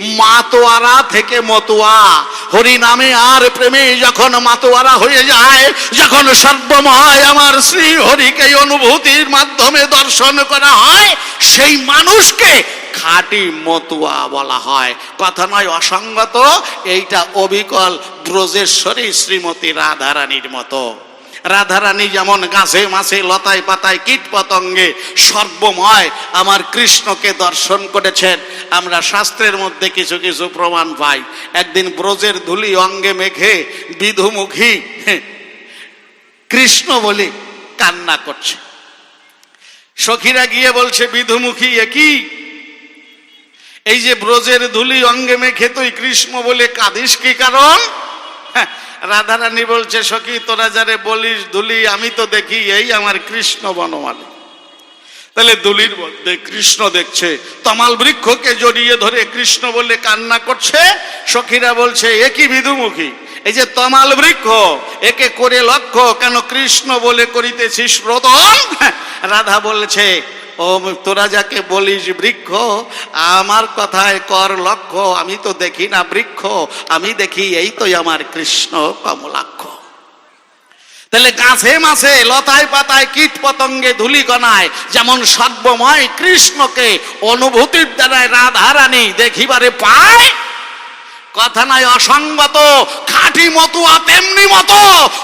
মাতোয়ারা থেকে মতুয়া। হরি নামে আর প্রেমে যখন মাতোয়ারা হয়ে যায়, যখন সর্বময় আমার শ্রী হরিকে অনুভূতির মাধ্যমে দর্শন করা হয়, সেই মানুষকে খাঁটি মতুয়া বলা হয়। কথা নয়, অসঙ্গত, এইটা অবিকল ব্রজেশ্বরী শ্রীমতী রাধারানীর মতো। রাধারানী যেমন গাছে মাছে লতায় পাতায় কীট পতঙ্গে সর্বময় আমার কৃষ্ণকে দর্শন করেছেন। আমরা শাস্ত্রের মধ্যে কিছু কিছু প্রমাণ পাই। একদিন ব্রজের ধুলি অঙ্গে মেঘে বিধুমুখী কৃষ্ণ বলে কান্না করছে। সখীরা গিয়ে বলছে, বিধুমুখী একই এই যে ব্রজের ধুলি অঙ্গে মেখে তুই কৃষ্ণ বলে কাঁদিস কি কারণ? রাধারানী বলছে, সখী, তোরা যারে বলিস ধুলি আমি তো দেখি এই আমার কৃষ্ণ বনমালী। তাহলে দুলির মধ্যে কৃষ্ণ দেখছে, তমাল বৃক্ষকে জড়িয়ে ধরে কৃষ্ণ বলে কান্না করছে। সখীরা বলছে একই বিধুমুখী এই যে তমাল বৃক্ষ, একে করে লক্ষ্য কেন কৃষ্ণ বলে করিতেছিস রতন? রাধা বলছে ও তোরা যাকে বলিস বৃক্ষ, আমার কথায় কর লক্ষ্য, আমি তো দেখি না বৃক্ষ, আমি দেখি এই তো আমার কৃষ্ণ কমলাক্ষ। তাহলে গাছে মাছে, লতায় পাতায়, কীট পতঙ্গে, ধুলিকণায়, যেমন সর্বময় কৃষ্ণকে, অনুভূতির দ্বারায় রাধারানী দেখিবারে পায় কথা নাই অসঙ্গত খাঁটি মতুয়া তেমনি মতো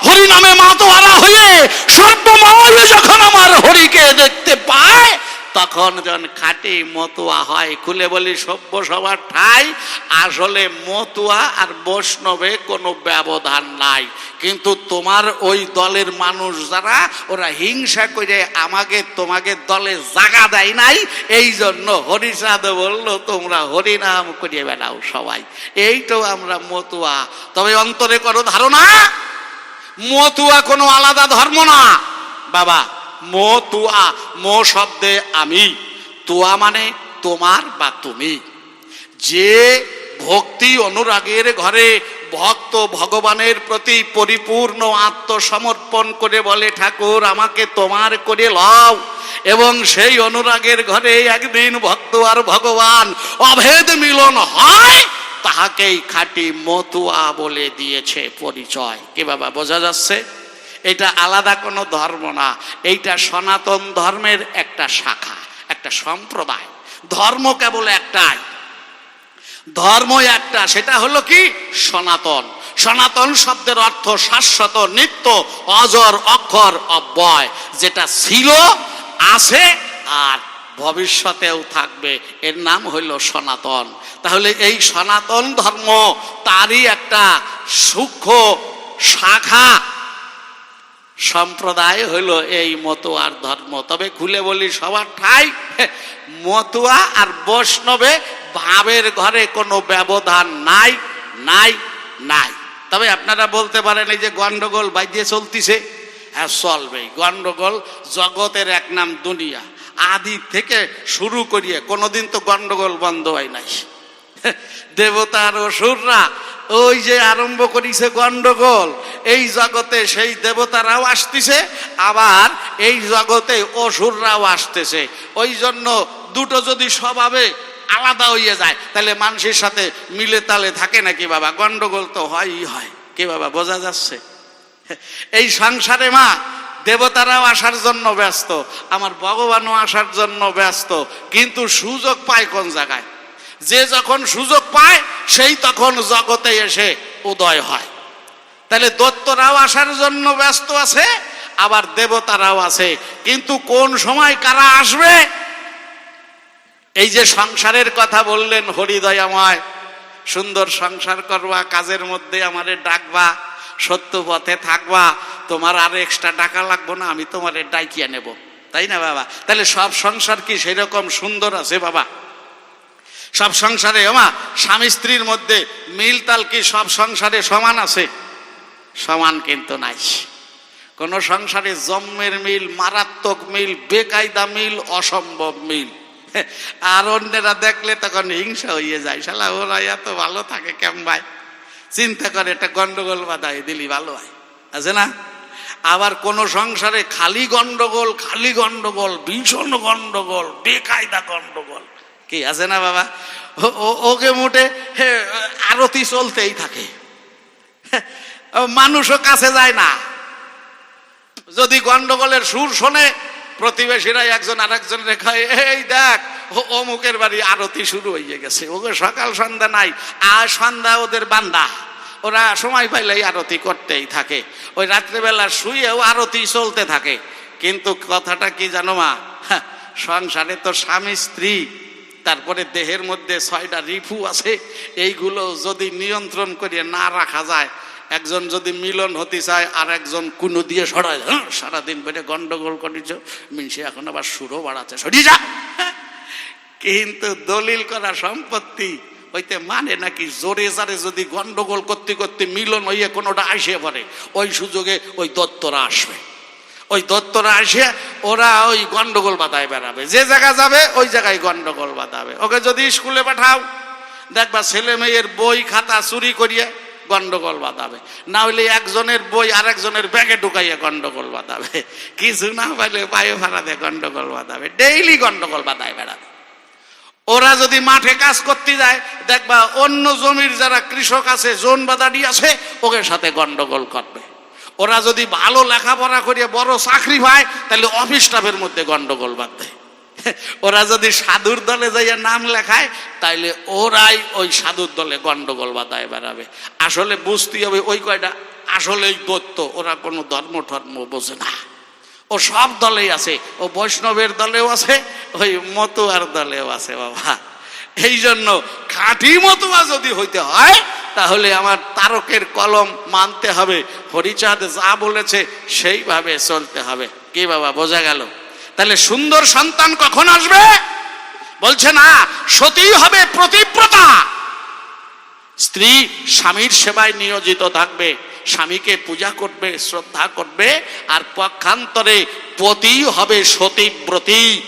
হরি নামে মাতোয়ারা হয়ে সর্বময় যখন আমার হরিকে দেখতে পায় তখন যখন খাঁটি মতুয়া হয়, খুলে বলি, সভ্য সবার ঠাই, আসলে মতুয়া আর বৈষ্ণবে কোনো ব্যবধান নাই। কিন্তু তোমার ওই দলের মানুষ যারা, ওরা হিংসা করে আমাকে, তোমাকে দলে জাগা দেয় নাই। এই জন্য হরিচাঁদ বলল, তোমরা হরিনাম করিয়ে বেড়াও সবাই। এইটাও আমরা মতুয়া। তবে অন্তরে করো ধারণা। মতুয়া কোনো আলাদা ধর্ম না। বাবা মো তুয়া, মো শব্দে আমি। তুয়া মানে তোমার বা তুমি। যে ভক্তি অনুরাগের ঘরে ভক্ত ভগবানের প্রতি পরিপূর্ণ আত্মসমর্পণ করে বলে, ঠাকুর, আমাকে তোমার করে লও। এবং সেই অনুরাগের ঘরে একদিন ভক্ত আর ভগবান অভেদ মিলন হয়, তাহাকেই খাঁটি মতুয়া বলে দিয়েছে পরিচয়। কি বাবা, বোঝা যাচ্ছে? এটা আলাদা কোনো ধর্ম না। এইটা সনাতন ধর্মের একটা শাখা, একটা সম্প্রদায়। ধর্ম কেবল একটাই। ধর্ম একটা, সেটা হলো কি? সনাতন। সনাতন শব্দের অর্থ শাশ্বত, নিত্য, অজর, অক্ষর, অব্যয়। যেটা ছিল, আছে আর ভবিষ্যতেও থাকবে। এর নাম হইল সনাতন। তাহলে এই সনাতন ধর্ম তারই একটা সূক্ষ্ম শাখা সম্প্রদায় হলো এই মতুয়ার ধর্ম। তবে খুলে বলি, সবার ঠাই মতুয়া আর বৈষ্ণবে ভাবের ঘরে কোনো ব্যবধান নাই নাই নাই। তবে আপনারা বলতে পারেন, এই যে গন্ডগোল বাইদিয়ে চলতিছে হ্যাঁ চলবেই। গন্ডগোল জগতের এক নাম দুনিয়া। আদি থেকে শুরু করিয়ে কোনোদিন তো গন্ডগোল বন্ধ হয় নাই। দেবতার অসুররা ওই যে আরম্ভ করিছে গন্ডগোল, এই জগতে সেই দেবতারাও আসতেছে, আবার এই জগতে অসুররাও আসতেছে। ওই জন্য দুটো যদি স্বভাবে আলাদা হইয়া যায়, তাহলে মানুষের সাথে মিলে তালে থাকে নাকি বাবা? গন্ডগোল তো হয়ই হয়। কে বাবা, বোঝা যাচ্ছে? এই সংসারে মা, দেবতারাও আসার জন্য ব্যস্ত, আমার ভগবানও আসার জন্য ব্যস্ত, কিন্তু সুযোগ পায় কোন জায়গায়? যে যখন সুযোগ পায়, সেই তখন জগতে এসে উদয় হয়। তাহলে দত্তরাও আসার জন্য ব্যস্ত আছে, আবার দেবতারাও আছে। কিন্তু কোন সময় কারা আসবে? এই যে সংসারের কথা বললেন হরিদয়াময়, সুন্দর সংসার করবা, কাজের মধ্যে আমারে ডাকবা, সত্য পথে থাকবা, তোমার আর এক্সট্রা টাকা লাগবো না, আমি তোমারে ডাইকিয়া নেব। তাই না বাবা? তাহলে সব সংসার কি সেরকম সুন্দর আছে বাবা? সব সংসারে, ওমা, স্বামী স্ত্রীর মধ্যে মিল তাল কি সব সংসারে সমান আছে? সমান কিন্তু নাই। কোন সংসারে জন্মের মিল, মারাত্মক মিল, বেকায়দা মিল, অসম্ভব মিল। আর অন্যেরা দেখলে তখন হিংসা হয়ে যায়। শালা, ওরা এত ভালো থাকে ভাই? চিন্তা করে, একটা গন্ডগোল বাধাই দিলি, ভালো হয়। আছে না? আবার কোন সংসারে খালি গন্ডগোল খালি গন্ডগোল, ভীষণ গন্ডগোল, বেকায়দা গন্ডগোল। কি আছে না বাবা? ওকে মোটে আরতি চলতেই থাকে। মানুষও কাছে যায় না। যদি গন্ডগোলের সুর শোনে প্রতিবেশীরা একজন আরেকজন রেখায় এই দেখ অমুকের বাড়ি আরতি শুরু হয়ে গেছে। ওকে সকাল সন্ধ্যা নাই আর সন্ধ্যা ওদের বান্দা। ওরা সময় পাইলেই আরতি করতেই থাকে। ওই রাত্রেবেলা শুয়েও আরতি চলতে থাকে। কিন্তু কথাটা কি জানো মা? হ্যাঁ, সংসারে তো স্বামী স্ত্রী। তারপরে দেহের মধ্যে ছয়টা রিফু আছে এইগুলো যদি নিয়ন্ত্রণ করিয়ে না রাখা যায় একজন যদি মিলন হতে চায় আর একজন কুনো দিয়ে সরায় হ্যাঁ, সারাদিন বেড়ে গন্ডগোল করেছ মিনসে এখন আবার সুরও বাড়াচ্ছে সরিয়ে যা। কিন্তু দলিল করা সম্পত্তি হইতে মানে নাকি জোরে জারে যদি গন্ডগোল করতে করতে মিলন হইয়ে কোনোটা আসে পড়ে ওই সুযোগে ওই দত্তরা আসবে। ওই দত্তরা আসে, ওরা ওই গন্ডগোল বাধায় বেড়াবে। যে জায়গা যাবে, ওই জায়গায় গন্ডগোল বাঁধাবে। ওকে যদি স্কুলে পাঠাও, দেখবা ছেলে মেয়ের বই, খাতা চুরি করিয়ে গন্ডগোল বাঁধাবে। না হইলে একজনের বই আরেকজনের ব্যাগে ঢুকাইয়া গন্ডগোল বাঁধাবে। কিছু না পাইলে পায়ে ভাড়া গন্ডগোল বাঁধাবে। ডেইলি গন্ডগোল বাঁধায় বেড়াবে ওরা যদি মাঠে কাজ করতে যায়, দেখবা অন্য জমির যারা কৃষক আছে, জোন বাদাডি আছে ওকে সাথে গন্ডগোল করবে। ওরা যদি ভালো লেখাপড়া করিয়ে বড় চাকরি পায়, তাহলে অফিস স্টাফের মধ্যে গন্ডগোল বাঁধে। ওরা যদি সাধুর দলে যাইয়া নাম লেখায়, তাইলে ওরাই ওই সাধুর দলে গন্ডগোল বাঁধায় বেড়াবে। আসলে বুঝতে হবে ওই কয়টা, আসলেই দত্ত ওরা কোনো ধর্ম ধর্ম বোঝে না। ও সব দলেই আছে, ও বৈষ্ণবের দলেও আছে, ওই মতুয়ার দলেও আছে বাবা। এই জন্য খাঁটি মতুয়া যদি হইতে হয়, তাহলে আমার তারকের কলম মানতে হবে। হরিচাঁদ যা বলেছে, সেইভাবে চলতে হবে। কি বাবা, বোঝা গেল? তাহলে সুন্দর সন্তান কখন আসবে? বলছে, না সতী হবে প্রতিব্রতা। স্ত্রী স্বামীর সেবায় নিয়োজিত থাকবে, স্বামীকে পূজা করবে, শ্রদ্ধা করবে, আর পক্ষান্তরে পতি হবে সতীব্রতী।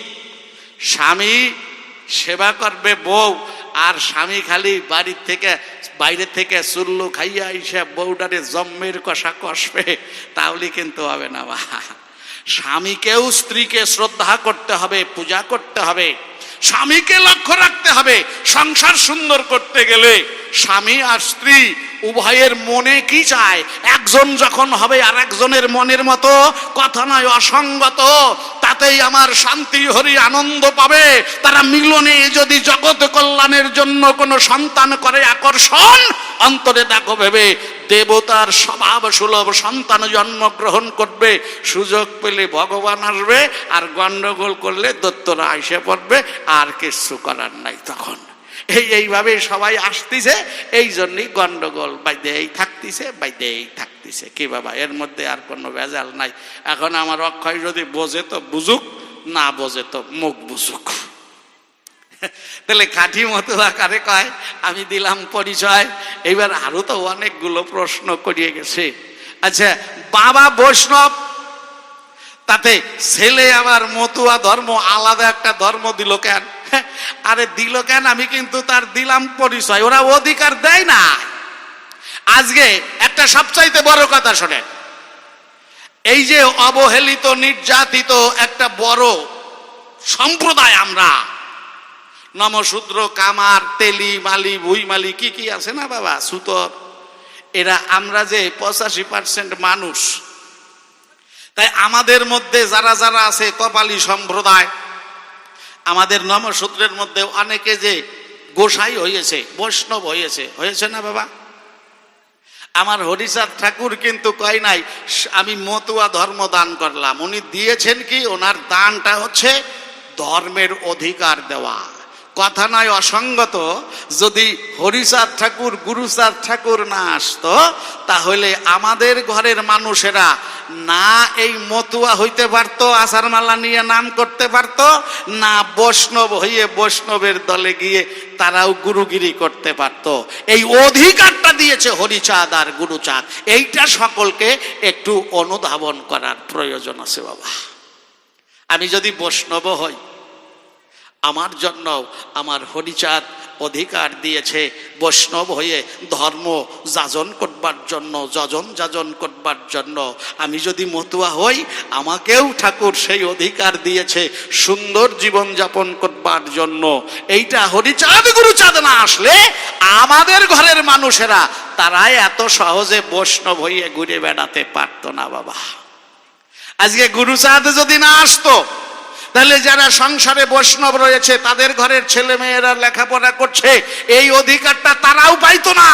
স্বামী সেবা করবে বউ, আর স্বামী খালি বাড়ির থেকে, বাইরে থেকে চুল্লু খাইয়া এসে বউটারে জম্মের কষা কষবে, তাহলে কিন্তু হবে না বা স্বামীকেও স্ত্রীকে শ্রদ্ধা করতে হবে, পূজা করতে হবে, স্বামীকে লক্ষ্য রাখতে হবে, সংসার সুন্দর করতে গেলে স্বামী আর স্ত্রী, উভয়ের মনে কি চায়? একজন যখন হবে আর একজনের মনের মতো, কথা নয়, অসঙ্গত। তাতেই আমার শান্তি, হরি, আনন্দ পাবে। তারা মিলনে যদি জগৎ কল্যাণের জন্য কোনো সন্তান করে, আকর্ষণ, অন্তরে দেখো ভেবে, দেবতার স্বভাব সুলভ, সন্তান জন্মগ্রহণ করবে, সুযোগ পেলে ভগবান আসবে, আর গণ্ডগোল করলে দত্তরা আইসে পড়বে, আর কিছু করার নাই তখন। এই এইভাবে সবাই আসতেছে এই জন্যই গন্ডগোল, বাইদেই থাকতেছে বাইদেই থাকতেছে। কি বাবা, এর মধ্যে আর কোনো ভেজাল নাই। এখন আমার অক্ষয় যদি বোঝে তো বুঝুক, না বোঝে তো মুখ বুঝুক। তাহলে কাঠি মতো আকারে কয়, আমি দিলাম পরিচয়। এবার আরও তো অনেকগুলো প্রশ্ন করিয়ে গেছে। আচ্ছা বাবা বৈষ্ণব, তাতে ছেলে আবার মতুয়া ধর্ম, আলাদা একটা ধর্ম দিল কেন? আরে দিল কেন? আমি কিন্তু তার দিলাম পরিচয়। ওরা অধিকার দেয় না। আজকে একটা সবচাইতে বড় কথা শোনে এই যে অবহেলিত, নির্যাতিত একটা বড় সম্প্রদায় আমরা। নমশূদ্র, কামার, তেলি, মালি, ভুই মালি, কি কি আছে না বাবা? সুতর। এরা আমরা যে পঁচাশি পার্সেন্ট মানুষ। তাই আমাদের মধ্যে যারা যারা আছে, কপালী সম্প্রদায় আমাদের নমসূত্রের মধ্যে অনেকে যে গোসাই হয়েছে বৈষ্ণব হয়েছে হয়েছে না বাবা? আমার হরিচাঁদ ঠাকুর কিন্তু কয় নাই আমি মতুয়া ধর্ম দান করলাম। উনি দিয়েছেন কি? ওনার দানটা হচ্ছে ধর্মের অধিকার দেওয়া। কথা নয় অসঙ্গত, যদি হরিচাঁদ ঠাকুর, গুরুচাঁদ ঠাকুর না আসতো, তাহলে আমাদের ঘরের মানুষেরা না এই মতুয়া হইতে পারতো আষাঢ়মালা নিয়ে নাম করতে পারতো, না বৈষ্ণব হইয়ে বৈষ্ণবের দলে গিয়ে তারাও গুরুগিরি করতে পারতো। এই অধিকারটা দিয়েছে হরিচাঁদ আর গুরুচাঁদ। এইটা সকলকে একটু অনুধাবন করার প্রয়োজন আছে বাবা। আমি যদি বৈষ্ণব হই আমার জন্য আমার হরিচাঁদ অধিকার দিয়েছে বৈষ্ণব হয়ে ধর্ম যাজন করবার জন্য, যজন যাজন করবার জন্য। আমি যদি মতুয়া হই, আমাকেও ঠাকুর সেই অধিকার দিয়েছে সুন্দর জীবন যাপন করবার জন্য। এইটা হরিচাঁদ, গুরুচাঁদ না আসলে আমাদের ঘরের মানুষেরা, তারাই এত সহজে বৈষ্ণব হইয়ে ঘুরে বেড়াতে পারতো না বাবা। আজকে গুরুচাঁদ যদি না আসতো তাহলে যারা সংসারে বৈষ্ণব রয়েছে, তাদের ঘরের ছেলে মেয়েরা লেখাপড়া করছে, এই অধিকারটা তারাও পাইতো না।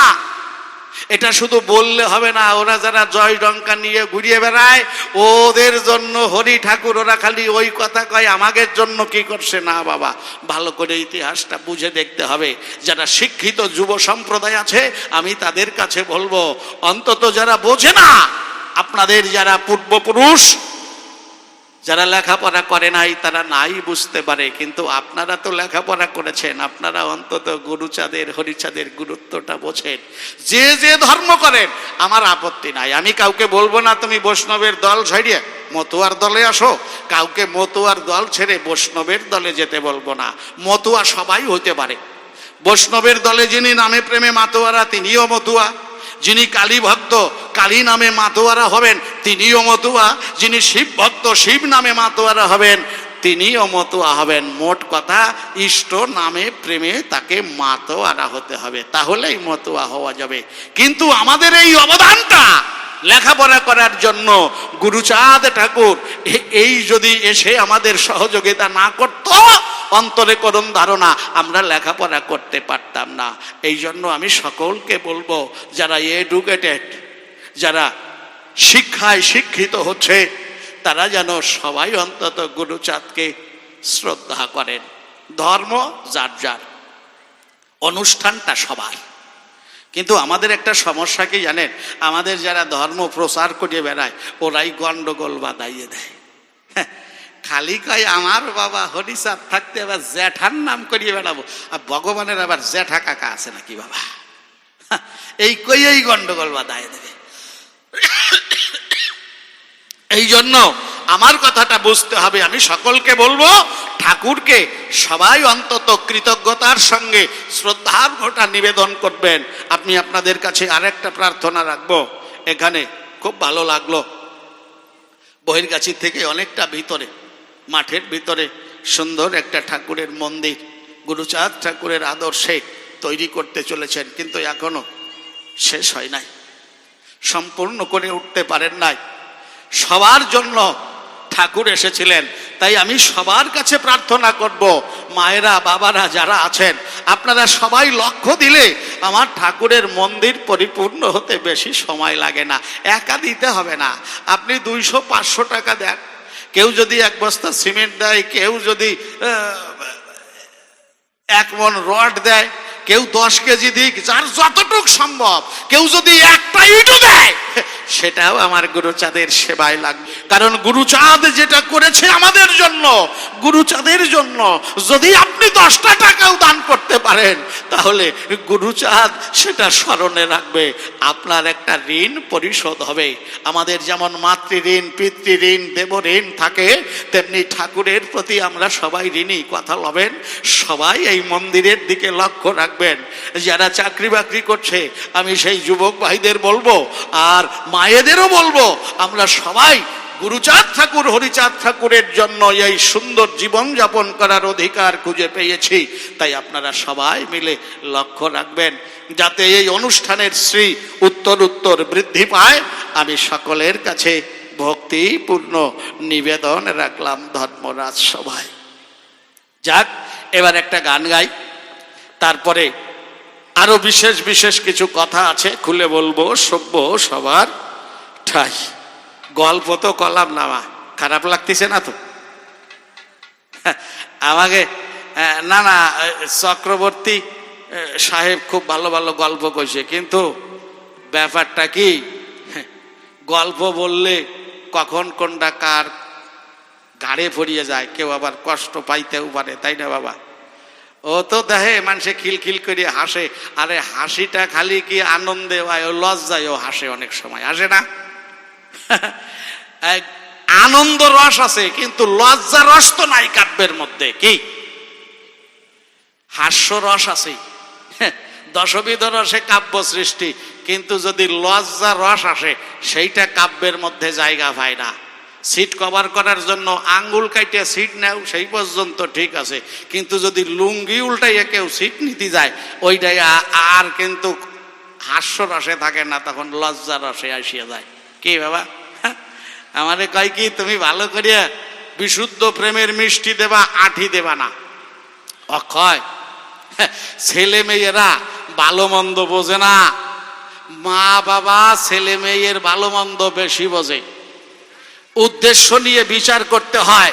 এটা শুধু বললে হবে না, ওরা যারা জয় ডঙ্কা নিয়ে ঘুরিয়ে বেড়ায়, ওদের জন্য হরি ঠাকুর, ওরা খালি ওই কথা কয়, আমাদের জন্য কি করছে? না বাবা, ভালো করে ইতিহাসটা বুঝে দেখতে হবে। যারা শিক্ষিত যুব সম্প্রদায় আছে, আমি তাদের কাছে বলব, অন্তত যারা বোঝে না, আপনাদের যারা পূর্বপুরুষ যারা লেখাপড়া করে নাই, তারা নাই বুঝতে পারে, কিন্তু আপনারা তো লেখাপড়া করেছেন, আপনারা অন্তত গুরুচাঁদের, হরিচাঁদের গুরুত্বটা বোঝেন। যে যে ধর্ম করেন, আমার আপত্তি নাই। আমি কাউকে বলব না, তুমি বৈষ্ণবের দল ছাড়িয়ে মতুয়ার দলে আসো। কাউকে মতুয়ার দল ছেড়ে বৈষ্ণবের দলে যেতে বলব না। মতুয়া সবাই হতে পারে। বৈষ্ণবের দলে যিনি নামে প্রেমে মাতোয়ারা, তিনিও মতুয়া। যিনি কালী ভক্ত, কালী নামে মাতোয়ারা হবেন, তিনিও মতুয়া। যিনি শিব ভক্ত, শিব নামে মাতোয়ারা হবেন, তিনিও মতুয়া হবেন। মোট কথা, ইষ্ট নামে প্রেমে তাকে মাতোয়ারা হতে হবে। তাহলেই মতুয়া হওয়া যাবে। কিন্তু আমাদের এই অবদানটা লেখাপড়া করার জন্য গুরুচাঁদ ঠাকুর এই যদি এসে আমাদের সহযোগিতা না করত অন্তরে করুন ধারণা, আমরা লেখাপড়া করতে পারতাম না। এই জন্য আমি সকলকে বলব, যারা এডুকেটেড, যারা শিক্ষায় শিক্ষিত হচ্ছে, তারা যেন সবাই অন্তত গুরুচাঁদকে শ্রদ্ধা করেন। ধর্ম যার যার, অনুষ্ঠানটা সবার। কিন্তু আমাদের একটা সমস্যা কি জানেন? আমাদের যারা ধর্ম প্রচার করে বেড়ায়, ওরাই গন্ডগোল বাদাইয়ে দেয়। খালি কয়, আমার বাবা হরিচাঁদ থাকতে আবার জ্যাঠার নাম করিয়ে বেড়াবো। আর ভগবানের আবার জ্যাঠা কাকা আছে নাকি বাবা? এই কইয়েই গন্ডগোল বাদায় দেবে? এই জন্য আমার কথাটা বুঝতে হবে, আমি সকলকে বলব, ঠাকুরকে সবাই অন্তত কৃতজ্ঞতার সঙ্গে শ্রদ্ধার ভোটা নিবেদন করবেন। আপনি আপনাদের কাছে আরেকটা প্রার্থনা রাখব, এখানে খুব ভালো লাগল। বহির্গাছি থেকে অনেকটা ভিতরে। মাঠের ভিতরে সুন্দর একটা ঠাকুরের মন্দির গুরুচাঁদ ঠাকুরের আদর্শে তৈরি করতে চলেছেন, কিন্তু এখনও শেষ হয় নাই, সম্পূর্ণ করে উঠতে পারেন নাই। সবার জন্য ঠাকুর এসেছিলেন, তাই আমি সবার কাছে প্রার্থনা করব, মায়েরা, বাবারা যারা আছেন, আপনারা সবাই লক্ষ্য দিলে আমার ঠাকুরের মন্দির পরিপূর্ণ হতে বেশি সময় লাগে না, একা দিতে হবে না। আপনি দুইশো পাঁচশো টাকা দেন কেউ যদি এক বস্তা সিমেন্ট দেয়, কেউ যদি এক মন রড দেয়, কেউ দশ কেজি দিক, যার যতটুক সম্ভব। কেউ যদি একটা ইটও দেয় সেটাও আমার গুরুচাঁদের সেবায় লাগবে। কারণ গুরুচাঁদ যেটা করেছে আমাদের জন্য গুরুচাঁদের জন্য, যদি আপনি দশটা টাকাও দান করতে পারেন, তাহলে গুরুচাঁদ সেটা স্মরণে রাখবে। আপনার একটা ঋণ পরিশোধ হবে। আমাদের যেমন মাতৃ ঋণ, পিতৃ ঋণ, দেব ঋণ থাকে, তেমনি ঠাকুরের প্রতি আমরা সবাই ঋণী, কথা লবেন সবাই এই মন্দিরের দিকে লক্ষ্য রাখবেন। যারা চাকরি বাকরি করছে, আমি সেই যুবক ভাইদের বলব, আর মায়েদেরও বলব, আমরা সবাই গুরুচাঁদ ঠাকুর, হরিচাঁদ ঠাকুরের জন্য এই সুন্দর জীবন যাপন করার অধিকার খুঁজে পেয়েছি। তাই আপনারা সবাই মিলে লক্ষ্য রাখবেন, যাতে এই অনুষ্ঠানের শ্রী উত্তর উত্তর বৃদ্ধি পায়। আমি সকলের কাছে ভক্তিপূর্ণ নিবেদন রাখলাম ধর্মরাজ সভায়। যাক, এবার একটা গান গাই। তারপরে আরও বিশেষ বিশেষ কিছু কথা আছে, খুলে বলব সভ্য সবার। ঠাই গল্প তো কলাম না মা, খারাপ লাগতেছে না তো? আমাকে না না চক্রবর্তী সাহেব খুব ভালো ভালো গল্প কইছে, কিন্তু ব্যাপারটা কি? গল্প বললে কখন কোনটা কার গাড়ে পড়িয়ে যায়, কেউ আবার কষ্ট পাইতেও পারে, তাই না বাবা? ও তো দেখে মানুষে খিলখিল করে হাসে, আরে হাসিটা খালি কি আনন্দে হয়, ও লজ্জায় ও হাসে অনেক সময় হাসে না? আনন্দ রস আছে, কিন্তু লজ্জা রস তো নাই কাব্যের মধ্যে। কি? হাস্য রস আছে। দশবিধ রসে কাব্য সৃষ্টি, কিন্তু যদি লজ্জা রস আসে, সেইটা কাব্যের মধ্যে জায়গা পায় না। সিট কভার করার জন্য আঙ্গুল কাইটে সিট নেও, সেই পর্যন্ত ঠিক আছে। কিন্তু যদি লুঙ্গি উল্টাইয়া কেউ সিট নিতে যায়, ওইটাই আর কিন্তু হাস্য রসে থাকে না, তখন লজ্জা রসে আসিয়া যায়। কি বাবা? হ্যাঁ? আমারে কয় কি তুমি ভালো করিয়া বিশুদ্ধ প্রেমের মিষ্টি দেবা আঠি দেবা না। অক্ষয় হ্যাঁ, ছেলে মেয়েরা ভালো মন্দ বোঝে না। মা বাবা ছেলে মেয়ের ভালো মন্দ বেশি বোঝে। উদ্দেশ্য নিয়ে বিচার করতে হয়।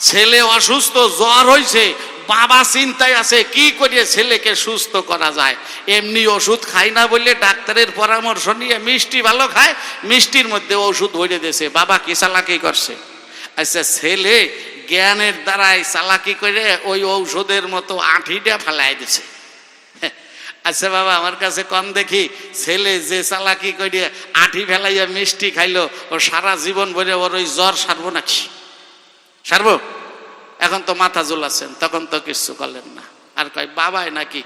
ছেলে অসুস্থ জ্বর হয়েছে বাবা চিন্তায় আছে, কি করিয়ে ছেলেকে সুস্থ করা যায়? এমনি ওষুধ খাই না বললে ডাক্তারের পরামর্শ নিয়ে মিষ্টি ভালো খায়, মিষ্টির মধ্যে ওষুধ ভরে দিয়েছে। বাবা কি চালাকি করছে? আচ্ছা ছেলে জ্ঞানের দ্বারাই চালাকি করে ওই ঔষধের মতো আঠিটা ফেলাই দিছে আচ্ছা বাবা, আমার কাছে কম দেখি, ছেলে যে চালাকি করে আঠি ফেলাইয়া মিষ্টি খাইলো, ও সারা জীবন বলে ওর ওই জ্বর সারবো নাকি? সারবো? এখন তো মাথা জোলাছেন তখন তো কিছু করলেন না। আর কয়, বাবাই নাকি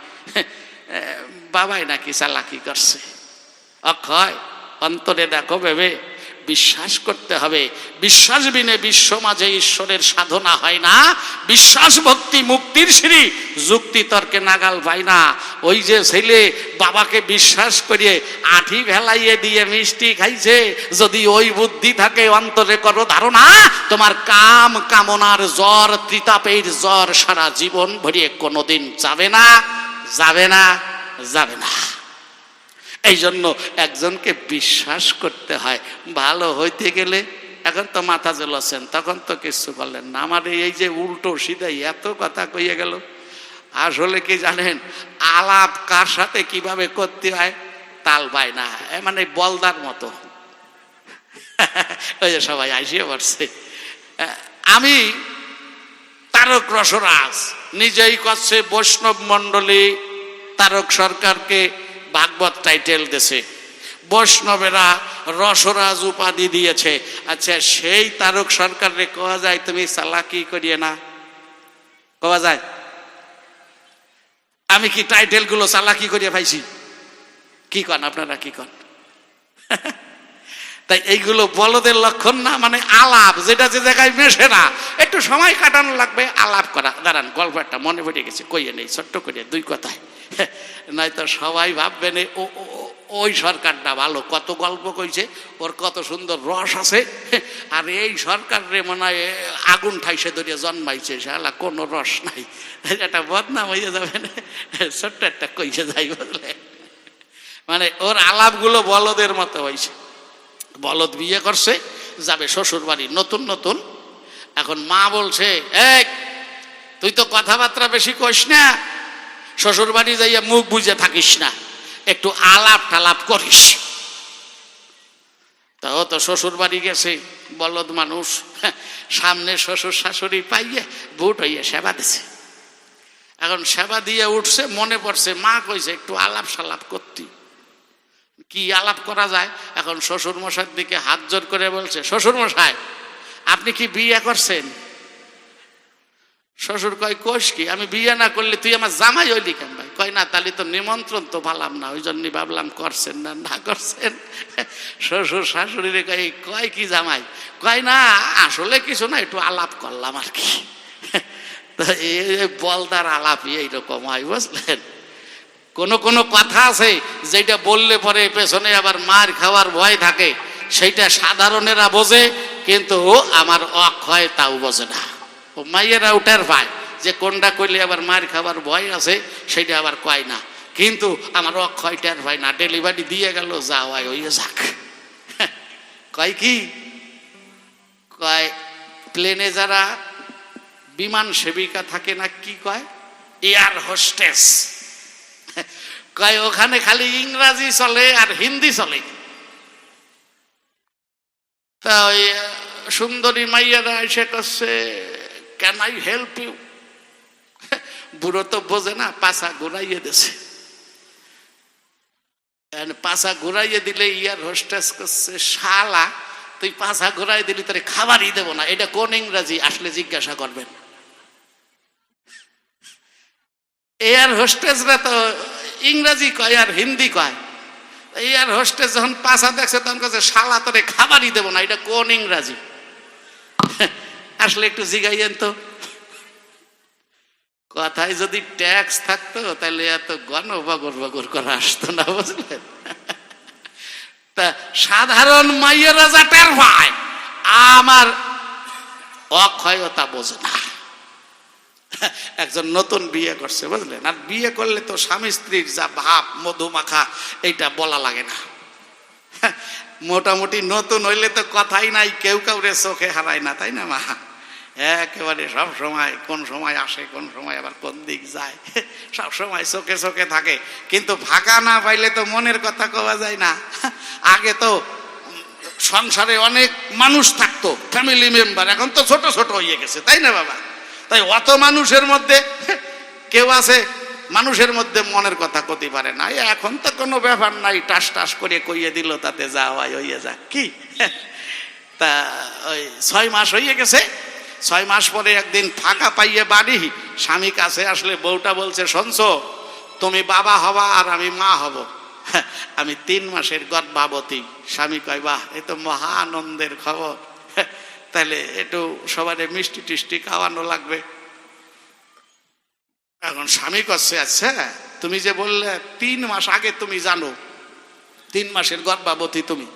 বাবাই নাকি চালাকি করছে? অক্ষয়, অন্তরে দেখো ভেবে বিশ্বাস করতে হবে। বিশ্বাস বিনে বিশ্ব মাঝে ঈশ্বরের সাধনা হয় না। বিশ্বাস ভক্তি মুক্তির শ্রী যুক্তি তর্কে নাগাল পায় না। ওই যে ছেলে বাবাকে বিশ্বাস করিয়ে আঠি ভেলাইয়ে দিয়ে মিষ্টি খাইছে, যদি ওই বুদ্ধি থাকে অন্তরে করো ধারণা, তোমার কাম কামনার জ্বর, ত্রিতাপের জ্বর সারা জীবন ভরিয়ে কোনোদিন যাবে না যাবে না যাবে না। এই জন্য একজনকে বিশ্বাস করতে হয়। ভালো হইতে গেলে এখন তো মাথা জ্বলাচ্ছেন তখন তো কিছু করলেন না। আমার এই যে উল্টো সিধাই এত কথা কইয়ে গেল। আসলে কি জানেন, আলাপ কার সাথে কীভাবে করতে হয় তাল পায় না। মানে বলদার মতো। ওই যে সবাই আসিয়ে পড়ছে। আমি তারক রসরাজ, নিজেই করছে বৈষ্ণব মণ্ডলী, তারক সরকারকে ভাগবত টাইটেল দিয়েছে বৈষ্ণবেরা রসরাজ উপাধি দিয়েছে। আচ্ছা সেই তারক সরকারে কোয়া যায়, তুমি চালাকি করিয়ে না? কোয়া যায়? আমি কি টাইটেলগুলো চালাকি করিয়ে পাইছি? কি কন আপনারা, কি কন? তাই এইগুলো বলদের লক্ষণ না মানে আলাপ, যেটা যে জায়গায় মেশে না, একটু সময় কাটানো লাগবে, আলাপ করা। দাঁড়ান, গল্প একটা মনে পড়ে গেছে, কইয়ে নেই, ছোট্ট করে দুই কথায়। নয়তো সবাই ভাববেন ওই সরকারটা ভালো। কত গল্প কইছে, ওর কত সুন্দর রস আছে। আর এই সরকার রে মনে হয় আগুন ঠাইসে ধরিয়ে জন্মাইছে, শালা, কোনো রস নাই। এটা বদনাম হয়ে যাবে ছোট্ট একটা কইছে যাই বললে মানে ওর আলাপগুলো বলদের মতো হয়েছে বলদ বিয়ে করছে, যাবে শ্বশুর বাড়ি নতুন নতুন। এখন মা বলছে এক তুই তো কথাবার্তা বেশি কইস না। শ্বশুর বাড়ি যাইয়া মুখ বুঝে থাকিস না, একটু আলাপ টালাপ করিস। তা ও তো শ্বশুর বাড়ি গেছে, বলদ মানুষ সামনে শ্বশুর শাশুড়ি পাইয়ে বুট হইয়া সেবা দিছে। এখন সেবা দিয়ে উঠছে, মনে পড়ছে, মা কইছে, একটু আলাপ সালাপ করতি। কি আলাপ করা যায়? এখন শ্বশুর মশাইয়ের দিকে হাত জোর করে বলছে শ্বশুর মশাই আপনি কি বিয়ে করছেন? শ্বশুর কয়, কোষ কি? আমি বিয়ে না করলে তুই আমার জামাই হইলি কেন ভাই? কয়, না, তাহলে তো নিমন্ত্রণ তো পালাম না ওই জন্যই ভাবলাম করছেন না না করছেন। শ্বশুর শাশুড়িরে কয় কয় কি জামাই? কয়, না, আসলে কিছু না, একটু আলাপ করলাম আর কি। বলদার আলাপই এইরকম হয়, বুঝলেন? কোনো কোনো কথা আছে যেটা বললে পরে পেছনে আবার মার খাওয়ার ভয় থাকে সেইটা সাধারণেরা বোঝে, কিন্তু আমার অক্ষয় তাও বোঝে না। মাইয়েরা উঠার ভাই, যে কোনটা কইলে আবার মার খাবার ভয় আছে, সেটা আবার কয় না। কিন্তু আমার অক্ষয় টের পায় না, ডেলিভারি দিয়ে গেল যা যাওয়াই ওই যাক। কয় কি? কয়, প্লেনে যারা বিমান সেবিকা থাকে না, কি কয়? Air hostess. কয়, ওখানে খালি ইংরাজি চলে আর হিন্দি চলে। তা ওই সুন্দরী মাইয়ারা এসে করছে ক্যান আই হেল্প ইউ বুড়ো তো বোঝে না পাশা ঘুরাইয়ে And পাশা ঘুরাইয়ে দিলে ইয়ার হোস্টেস করছে, শালা, তুই পাশা ঘুরাই দিলি, তোরে খাবারই দেবো না। এটা কোন ইংরাজি? আসলে জিজ্ঞাসা করবেন। এয়ার হোস্টেসরা তো ইংরাজি কয় আর হিন্দি কয়। এয়ার হোস্টেস যখন পাশা দেখছে, তখন কাছে শালা, তোরে খাবারই দেবো না। এটা কোন ইংরাজি? আসলে একটু জিগাইয়েন তো। কথায় যদি ট্যাক্স থাকতো, তাহলে এত গণ বগর বগর করা আসতো না, বুঝলেন? তা সাধারণ মাইয়েরা যা টের পায়, আমার অক্ষয়তা বোঝে না। একজন নতুন বিয়ে করছে, বুঝলেন? আর বিয়ে করলে তো স্বামী স্ত্রীর যা ভাব, মধুমাখা, এইটা বলা লাগে না। মোটামুটি নতুন হইলে তো কথাই নাই, কেউ কাউরে চোখে হারায় না, তাই না মা? একেবারে সব সময় কোন সময় আসে, কোন সময় আবার কোন দিক যায়। সব সময় চোখে চোখে থাকে। কিন্তু ফাঁকা না পাইলে তো মনের কথা কওয়া যায় না। আগে তো সংসারে অনেক মানুষ থাকতো ফ্যামিলি মেম্বার এখন তো ছোট ছোট হয়ে গেছে, তাই না বাবা? তাই অত মানুষের মধ্যে কেউ আছে, মানুষের মধ্যে মনের কথা কতি পারে না। এখন তো কোনো ব্যাপার নাই, টাস টাস করে কইয়ে দিল, তাতে যা হয় হইয়ে যাক কি? তা ওই ছয় মাস হয়ে গেছে ছয় মাস পরে একদিন ফাঁকা পাইয়ে বাড়ি, স্বামী কাছে আসলে বউটা বলছে, শুনছো, তুমি বাবা হবা আর আমি মা হব। আমি তিন মাসের গর্ভাবতী স্বামী কয়, বাহ, এ তো মহা আনন্দের খবর। তাহলে একটু সবারে মিষ্টি টিষ্টি খাওয়ানো লাগবে। এখন স্বামী করছে আচ্ছা তুমি যে বললে তিন মাস আগে তুমি জানো, তিন মাসের গর্ভাবতী তুমি।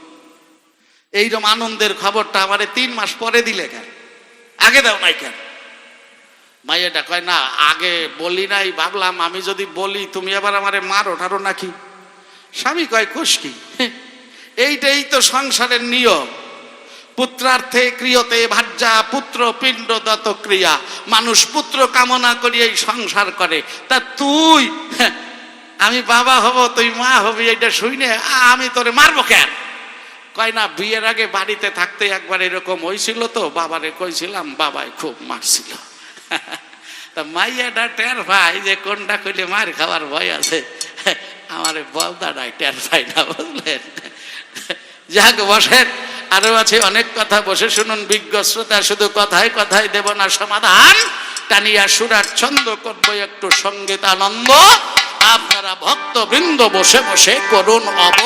এইরকম আনন্দের খবরটা আমারে তিন মাস পরে দিলে কেন? আগে দাও নাই কেন? মাইয়াটা কয়, না, আগে বলি নাই, ভাবলাম আমি যদি বলি, তুমি আবার আমারে মারো ঠারো নাকি? স্বামী কয় খুশকি এইটাই তো সংসারের নিয়ম। পুত্রার্থে ক্রিয়তে ভাজ্যা, পুত্র পিণ্ড দত ক্রিয়া। মানুষ পুত্র কামনা করিয়াই সংসার করে। তা তুই, আমি বাবা হব, তুই মা হবি এটা শুনে আমি তোরে মারবো কেন? কয় না, বিয়ের আগে বাড়িতে থাকতে একবার এরকম হয়েছিল তো, বাবারে কইছিলাম, বাবাই খুব মারছিল। তা মাইয়াটা টের ভাই যে কোনটা কইলে মার খাওয়ার ভয় আছে। আমার বলদাটাই টের পাই না, বুঝলেন? যাক, বসেন। আরও আছে অনেক কথা, বসে শুনুন বিজ্ঞ শ্রোতা, শুধু কথায় কথায় দেব না সমাধান। টানিয়া সুরার ছন্দ করব একটু সংগীত আনন্দ আপনারা ভক্তবৃন্দ, বসে বসে করুন অব